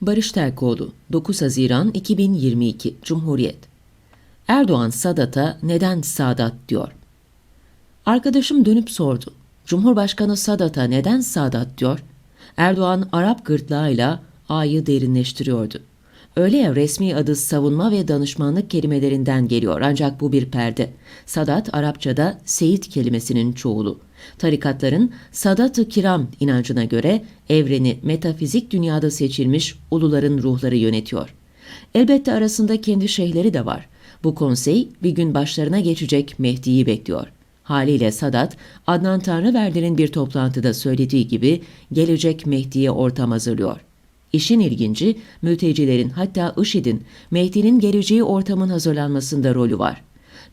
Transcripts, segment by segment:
Barış Terkoğlu 9 Haziran 2022 Cumhuriyet Erdoğan Sadat'a neden Sadat diyor? Arkadaşım dönüp sordu. Cumhurbaşkanı Sadat'a neden Sadat diyor? Erdoğan Arap gırtlağıyla A'yı derinleştiriyordu. Öyle ya resmi adı savunma ve danışmanlık kelimelerinden geliyor ancak bu bir perde. Sadat Arapçada Seyit kelimesinin çoğulu. Tarikatların Sadat-ı Kiram inancına göre evreni metafizik dünyada seçilmiş uluların ruhları yönetiyor. Elbette arasında kendi şeyhleri de var. Bu konsey bir gün başlarına geçecek Mehdi'yi bekliyor. Haliyle Sadat, Adnan Tanrıverdi'nin bir toplantıda söylediği gibi gelecek Mehdi'ye ortam hazırlıyor. İşin ilginci, mültecilerin hatta IŞİD'in Mehdi'nin geleceği ortamın hazırlanmasında rolü var.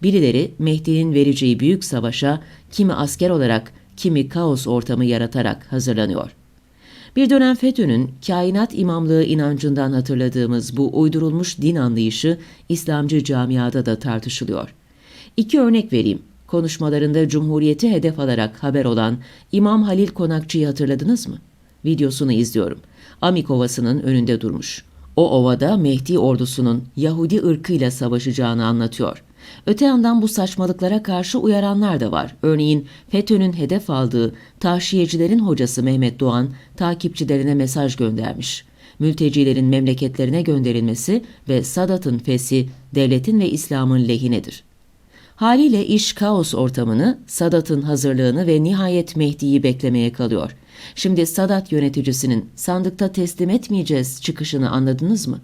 Birileri Mehdi'nin vereceği büyük savaşa kimi asker olarak, kimi kaos ortamı yaratarak hazırlanıyor. Bir dönem FETÖ'nün kainat imamlığı inancından hatırladığımız bu uydurulmuş din anlayışı İslamcı camiada da tartışılıyor. İki örnek vereyim. Konuşmalarında Cumhuriyeti hedef alarak haber olan İmam Halil Konakçı'yı hatırladınız mı? Videosunu izliyorum. Amik Ovası'nın önünde durmuş. O ovada Mehdi ordusunun Yahudi ırkıyla savaşacağını anlatıyor. Öte yandan bu saçmalıklara karşı uyaranlar da var. Örneğin FETÖ'nün hedef aldığı taşiyecilerin hocası Mehmet Doğan takipçilerine mesaj göndermiş. Mültecilerin memleketlerine gönderilmesi ve Sadat'ın fesi devletin ve İslam'ın lehinedir. Haliyle iş kaos ortamını, Sadat'ın hazırlığını ve nihayet Mehdi'yi beklemeye kalıyor. Şimdi Sadat yöneticisinin sandıkta teslim etmeyeceğiz çıkışını anladınız mı?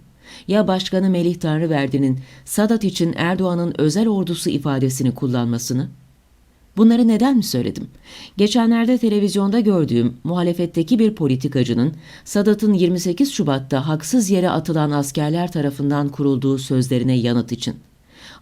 Ya Başkanı Melih Tanrıverdi'nin Sadat için Erdoğan'ın özel ordusu ifadesini kullanmasını? Bunları neden mi söyledim? Geçenlerde televizyonda gördüğüm muhalefetteki bir politikacının Sadat'ın 28 Şubat'ta haksız yere atılan askerler tarafından kurulduğu sözlerine yanıt için.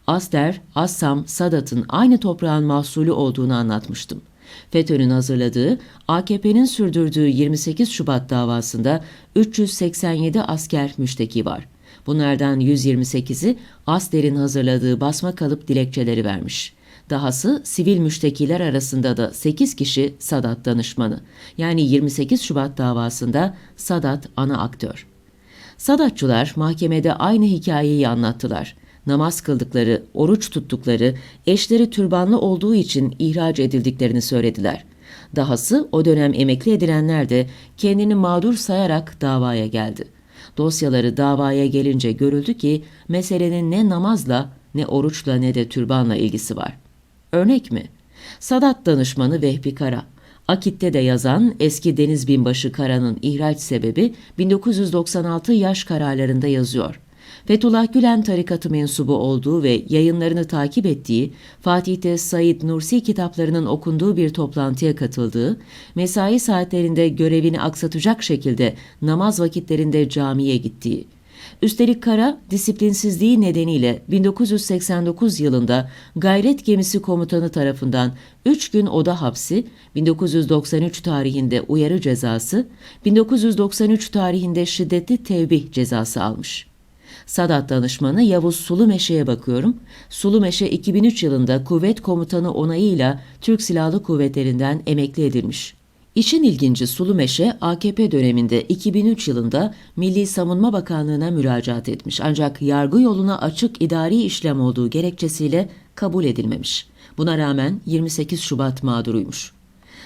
Aster, Assam, Sadat'ın aynı toprağın mahsulü olduğunu anlatmıştım. FETÖ'nün hazırladığı, AKP'nin sürdürdüğü 28 Şubat davasında 387 asker müşteki var. Bunlardan 128'i Aster'in hazırladığı basma kalıp dilekçeleri vermiş. Dahası sivil müştekiler arasında da 8 kişi Sadat danışmanı. Yani 28 Şubat davasında Sadat ana aktör. Sadatçılar mahkemede aynı hikayeyi anlattılar namaz kıldıkları, oruç tuttukları, eşleri türbanlı olduğu için ihraç edildiklerini söylediler. Dahası o dönem emekli edilenler de kendini mağdur sayarak davaya geldi. Dosyaları davaya gelince görüldü ki meselenin ne namazla, ne oruçla ne de türbanla ilgisi var. Örnek mi? Sadat danışmanı Vehbi Kara. Akit'te de yazan eski deniz binbaşı Kara'nın ihraç sebebi 1996 yaş kararlarında yazıyor. Fethullah Gülen tarikatı mensubu olduğu ve yayınlarını takip ettiği, Fatih'te Said Nursi kitaplarının okunduğu bir toplantıya katıldığı, mesai saatlerinde görevini aksatacak şekilde namaz vakitlerinde camiye gittiği, Üstelik Kara, disiplinsizliği nedeniyle 1989 yılında Gayret Gemisi Komutanı tarafından 3 gün oda hapsi, 1993 tarihinde uyarı cezası, 1993 tarihinde şiddetli tevbih cezası almış. Sadat danışmanı Yavuz Sulumeşe'ye bakıyorum. Sulumeşe 2003 yılında kuvvet komutanı onayıyla Türk Silahlı Kuvvetleri'nden emekli edilmiş. İşin ilginci Sulumeşe AKP döneminde 2003 yılında Milli Savunma Bakanlığı'na müracaat etmiş ancak yargı yoluna açık idari işlem olduğu gerekçesiyle kabul edilmemiş. Buna rağmen 28 Şubat mağduruymuş.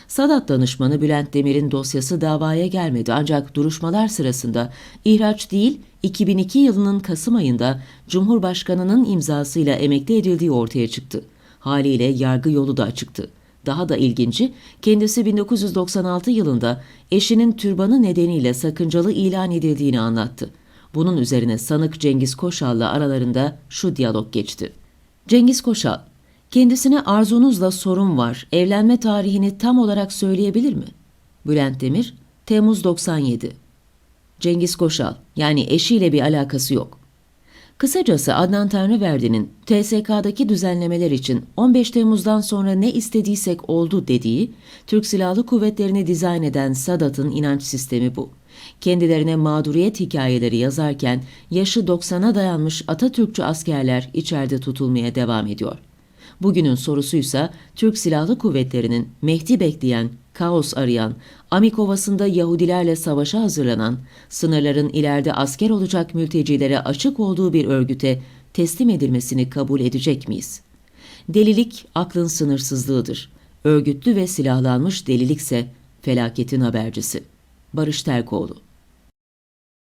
Sadat danışmanı Bülent Demir'in dosyası davaya gelmedi ancak duruşmalar sırasında ihraç değil 2002 yılının Kasım ayında Cumhurbaşkanı'nın imzasıyla emekli edildiği ortaya çıktı. Haliyle yargı yolu da açıktı. Daha da ilginci, kendisi 1996 yılında eşinin türbanı nedeniyle sakıncalı ilan edildiğini anlattı. Bunun üzerine sanık Cengiz Koşal'la aralarında şu diyalog geçti. Cengiz Koşal, kendisine arzunuzla sorun var, evlenme tarihini tam olarak söyleyebilir mi? Bülent Demir, Temmuz 97. Cengiz Koşal, yani eşiyle bir alakası yok. Kısacası Adnan Tanrıverdi'nin TSK'daki düzenlemeler için 15 Temmuz'dan sonra ne istediysek oldu dediği, Türk Silahlı Kuvvetleri'ni dizayn eden Sadat'ın inanç sistemi bu. Kendilerine mağduriyet hikayeleri yazarken yaşı 90'a dayanmış Atatürkçü askerler içeride tutulmaya devam ediyor. Bugünün sorusuysa Türk Silahlı Kuvvetleri'nin Mehdi bekleyen kaos arayan, Amik Ovası'nda Yahudilerle savaşa hazırlanan, sınırların ileride asker olacak mültecilere açık olduğu bir örgüte teslim edilmesini kabul edecek miyiz? Delilik aklın sınırsızlığıdır. Örgütlü ve silahlanmış delilikse felaketin habercisi. Barış Terkoğlu